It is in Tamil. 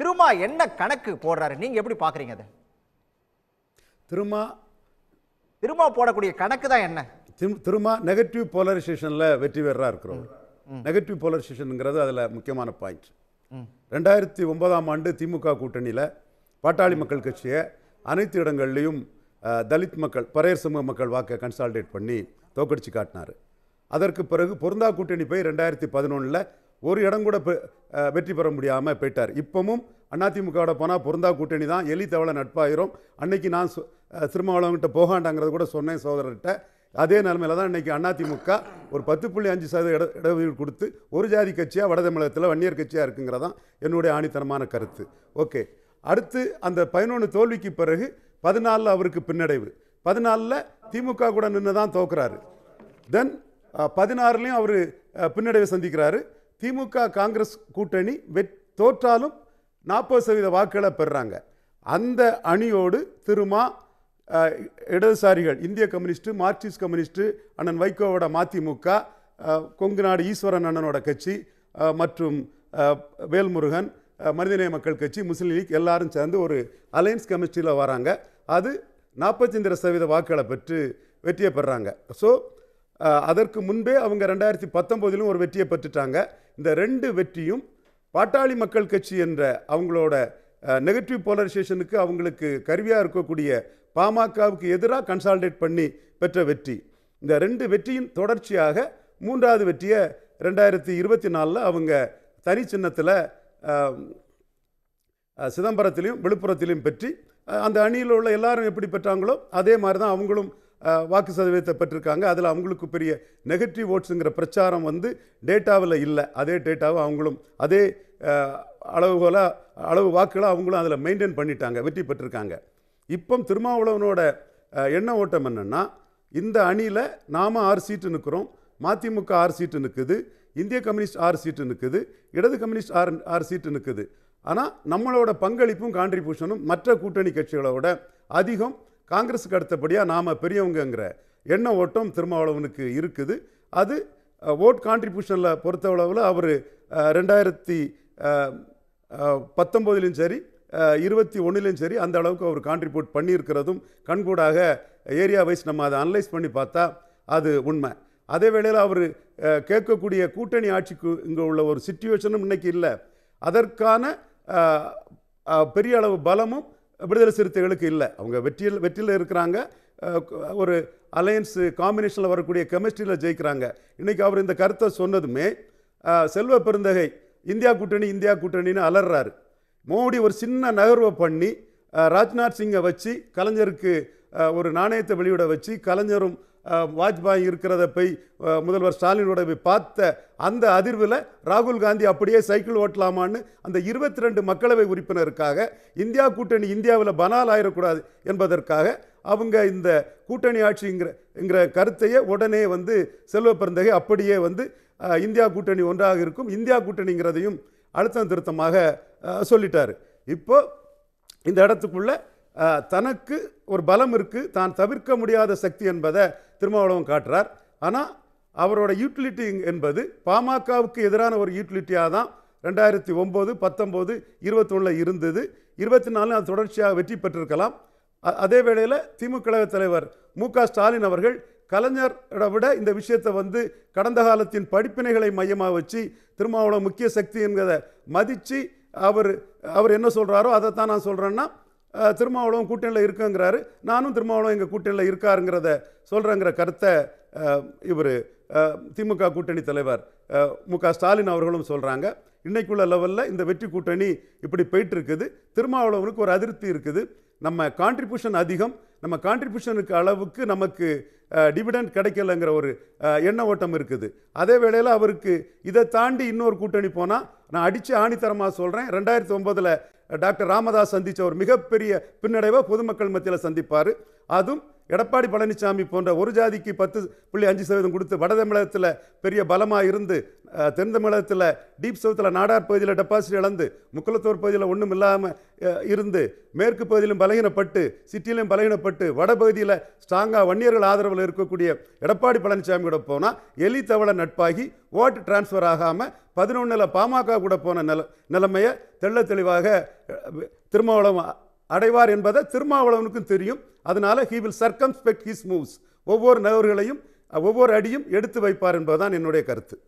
திருமா என்ன கணக்கு போடுறாரு? நீங்க எப்படி பாக்குறீங்க அதை? திரும்ப திருமா போடக்கூடிய கணக்கு தான் என்ன? திரு- திரும்ப நெகட்டிவ் போலரைசேஷனில் வெற்றி பெறா இருக்கிறோம் நெகட்டிவ் போலரைசேஷனுங்கிறது அதில் முக்கியமான பாயிண்ட் ரெண்டாயிரத்தி ஒன்பதாம் ஆண்டு திமுக கூட்டணியில் பாட்டாளி மக்கள் கட்சியை அனைத்து இடங்கள்லையும் தலித் மக்கள் பரையர் சமூக மக்கள் வாக்கை கன்சால்டேட் பண்ணி தோக்கடிச்சு காட்டினார். அதற்கு பிறகு பொருந்தா கூட்டணி போய் ரெண்டாயிரத்தி பதினொன்றில் ஒரு இடம் கூட பெ- வெற்றி பெற முடியாமல் போயிட்டார். இப்பவும் அதிமுகவோட போனால் பொருந்தா கூட்டணி தான். எலி தவளை நட்பாயிரும். அன்னைக்கு நான் சொ- அஹ், திருமாவளவன்கிட்ட போகாண்டாங்கிறது கூட சொன்னேன் சோதரர்கிட்ட. அதே நிலமையில தான் இன்னைக்கு அதிமுக ஒரு பத்து புள்ளி அஞ்சு சதவீத இட இடஒதுக்கீடு கொடுத்து ஒரு ஜாதி கட்சியாக வட தமிழகத்தில் வன்னியர் கட்சியாக இருக்குங்கிறதான் என்னுடைய ஆணித்தனமான கருத்து. ஓகே. அடுத்து அந்த பதினொன்று தோல்விக்கு பிறகு பதினாலில் அவருக்கு பின்னடைவு. பதினாலில் திமுக கூட நின்று தான் தோக்குறாரு. தென் பதினாறுலேயும் அவர் பின்னடைவை சந்திக்கிறாரு. திமுக காங்கிரஸ் கூட்டணி வெட் தோற்றாலும் நாற்பது சதவீத வாக்குகளை பெறுறாங்க அந்த அணியோடு திருமா இடதுசாரிகள் இந்திய கம்யூனிஸ்ட்டு மார்க்சிஸ்ட் கம்யூனிஸ்ட்டு அண்ணன் வைகோவோட மதிமுக கொங்கு நாடு ஈஸ்வரன் அண்ணனோட கட்சி மற்றும் வேல்முருகன் மனிதநேய மக்கள் கட்சி முஸ்லீம் லீக் எல்லாரும் சேர்ந்து ஒரு அலையன்ஸ் கெமிஸ்ட்ரியில் வராங்க. அது நாற்பத்தஞ்சு சதவீத வாக்குகளை பெற்று வெற்றியை பெறாங்க. ஸோ அதற்கு முன்பே அவங்க ரெண்டாயிரத்தி பத்தொம்போதிலும் ஒரு வெற்றியை பெற்றுட்டாங்க. இந்த ரெண்டு வெற்றியும் பாட்டாளி மக்கள் கட்சி என்ற அவங்களோட நெகட்டிவ் போலரைசேஷனுக்கு அவங்களுக்கு கருவியாக இருக்கக்கூடிய பாமகவுக்கு எதிராக கன்சால்டேட் பண்ணி பெற்ற வெற்றி. இந்த ரெண்டு வெற்றியின் தொடர்ச்சியாக மூன்றாவது வெற்றியை ரெண்டாயிரத்தி இருபத்தி நாலில் அவங்க தனி சின்னத்தில் சிதம்பரத்திலையும் விழுப்புரத்திலையும் பெற்றி அந்த அணியில் உள்ள எல்லாரும் எப்படி பெற்றாங்களோ அதே மாதிரி தான் அவங்களும் வாக்கு சதவீதத்தை பெற்றிருக்காங்க. அதில் அவங்களுக்கு பெரிய நெகட்டிவ் ஓட்ஸுங்கிற பிரச்சாரம் வந்து டேட்டாவில் இல்லை. அதே டேட்டாவை அவங்களும் அதே அளவுகோலாக அளவுகோல அளவு வாக்குகளை அவங்களும் அதில் மெயின்டைன் பண்ணிட்டாங்க. வெற்றி பெற்றிருக்காங்க. இப்போ திருமாவளவனோட எண்ண ஓட்டம் என்னென்னா இந்த அணியில் நாம் ஆறு சீட்டு நிற்கிறோம் மதிமுக ஆறு சீட்டு நிற்குது இந்திய கம்யூனிஸ்ட் ஆறு சீட்டு நிற்குது இடது கம்யூனிஸ்ட் ஆறு ஆறு சீட்டு நிற்குது ஆனால் நம்மளோட பங்களிப்பும் கான்ட்ரிபியூஷனும் மற்ற கூட்டணி கட்சிகளோட அதிகம். காங்கிரஸுக்கு அடுத்தபடியாக நாம் பெரியவங்கங்கிற எண்ண ஓட்டம் திருமாவளவனுக்கு இருக்குது. அது ஓட் கான்ட்ரிபியூஷனில் பொறுத்தளவில் அவர் ரெண்டாயிரத்தி பத்தொம்போதுலேயும் சரி இருபத்தி ஒன்றுலையும் சரி அந்த அளவுக்கு அவர் கான்ட்ரிபியூட் பண்ணியிருக்கிறதும் கண்கூடாக ஏரியா வைஸ் நம்ம அதை அனலைஸ் பண்ணி பார்த்தா அது உண்மை. அதே வேளையில் அவர் கேட்கக்கூடிய கூட்டணி ஆட்சிக்கு இங்கே உள்ள ஒரு சுச்சுவேஷனும் இன்னைக்கு இல்லை. அதற்கான பெரிய அளவு பலமும் விடுதலை சிறுத்தைகளுக்கு இல்லை. அவங்க வெற்றியில் வெற்றியில் இருக்கிறாங்க. ஒரு அலையன்ஸ் காம்பினேஷனில் வரக்கூடிய கெமிஸ்ட்ரியில் ஜெயிக்கிறாங்க. இன்றைக்கி அவர் இந்த கருத்தை சொன்னதுமே செல்வ பெருந்தகை இந்தியா கூட்டணி இந்தியா கூட்டணின்னு அலறாரு. மோடி ஒரு சின்ன நகர்வை பண்ணி ராஜ்நாத் சிங்கை வச்சு கலைஞருக்கு ஒரு நாணயத்தை வெளியிட வச்சு கலைஞரும் வாஜ்பாய் இருக்கிறத போய் முதல்வர் ஸ்டாலினோட போய் பார்த்த அந்த அதிர்வில் ராகுல் காந்தி அப்படியே சைக்கிள் ஓட்டலாமான்னு அந்த இருபத்தி ரெண்டு மக்களவை உறுப்பினருக்காக இந்தியா கூட்டணி இந்தியாவில் பனால் ஆயிடக்கூடாது என்பதற்காக அவங்க இந்த கூட்டணி ஆட்சிங்கிற என்கிற கருத்தையே உடனே வந்து செல்வ பிறந்தகை அப்படியே வந்து இந்தியா கூட்டணி ஒன்றாக இருக்கும் இந்தியா கூட்டணிங்கிறதையும் அழுத்தம் திருத்தமாக சொல்லிட்டார். இப்போ இந்த இடத்துக்குள்ளே தனக்கு ஒரு பலம் இருக்குது தான் தவிர்க்க முடியாத சக்தி என்பதை திருமாவளவன் காட்டுறார். ஆனால் அவரோட யூட்டிலிட்டி என்பது பாமகவுக்கு எதிரான ஒரு யூட்டிலிட்டியாக தான் ரெண்டாயிரத்தி ஒம்பது பத்தொம்போது இருபத்தொன்னில் இருந்தது. இருபத்தி நாலு அது தொடர்ச்சியாக வெற்றி பெற்றிருக்கலாம். அ- அதே வேளையில் திமுக கழக தலைவர் மு க ஸ்டாலின் அவர்கள் கலைஞரை விட இந்த விஷயத்தை வந்து கடந்த காலத்தின் படிப்பினைகளை மையமாக வச்சு திருமாவளவன் முக்கிய சக்தி என்கிறத மதித்து அவர் அவர் என்ன சொல்கிறாரோ அதை தான் நான் சொல்கிறேன்னா திருமாவளவன் கூட்டணியில் இருக்குங்கிறாரு. நானும் திருமாவளவன் எங்கள் கூட்டணியில் இருக்காருங்கிறத சொல்கிறேங்கிற கருத்தை இவர் திமுக கூட்டணி தலைவர் மு க ஸ்டாலின் அவர்களும் சொல்கிறாங்க இன்றைக்குள்ள லெவலில் இந்த வெற்றி கூட்டணி இப்படி போயிட்டு இருக்குது. திருமாவளவனுக்கு ஒரு அதிருப்தி இருக்குது. நம்ம கான்ட்ரிபியூஷன் அதிகம். நம்ம கான்ட்ரிபியூஷனுக்கு அளவுக்கு நமக்கு டிவிடெண்ட் கிடைக்கலங்கிற ஒரு எண்ண ஓட்டம் இருக்குது. அதே வேளையில் அவருக்கு இதை தாண்டி இன்னொரு கூட்டணி போனால் நான் அடித்து ஆணித்தரமாக சொல்கிறேன் ரெண்டாயிரத்தி ஒம்பதில் டாக்டர் ராமதாஸ் சந்தித்த ஒரு மிகப்பெரிய பின்னடைவை பொதுமக்கள் மத்தியில் சந்திப்பார். அதுவும் எடப்பாடி பழனிசாமி போன்ற ஒரு ஜாதிக்கு பத்து புள்ளி அஞ்சு சதவீதம் கொடுத்து வட தமிழகத்தில் பெரிய பலமாக இருந்து தென் தமிழகத்தில் டீப் சவுத்தில் நாடார் பகுதியில் டெபாசிட் இழந்து முக்குளத்தூர் பகுதியில் ஒன்றும் இல்லாமல் இருந்து மேற்கு பகுதியிலும் பலகீனப்பட்டு சிட்டியிலும் பலகீனப்பட்டு வடபகுதியில் ஸ்ட்ராங்காக வன்னியர்கள் ஆதரவில் இருக்கக்கூடிய எடப்பாடி பழனிசாமி கூட போனால் எலி தவளை நட்பாகி ஓட்டு டிரான்ஸ்ஃபர் ஆகாமல் பதினொன்றில் பாமக கூட போன நில நிலைமையை தெள்ள தெளிவாக திருமாவளம் அடைவார் என்பதை திருமாவளவனுக்கும் தெரியும். அதனால he will circumspect his moves ஒவ்வொரு நகர்களையும் ஒவ்வொரு அடியும் எடுத்து வைப்பார் என்பதுதான் என்னுடைய கருத்து.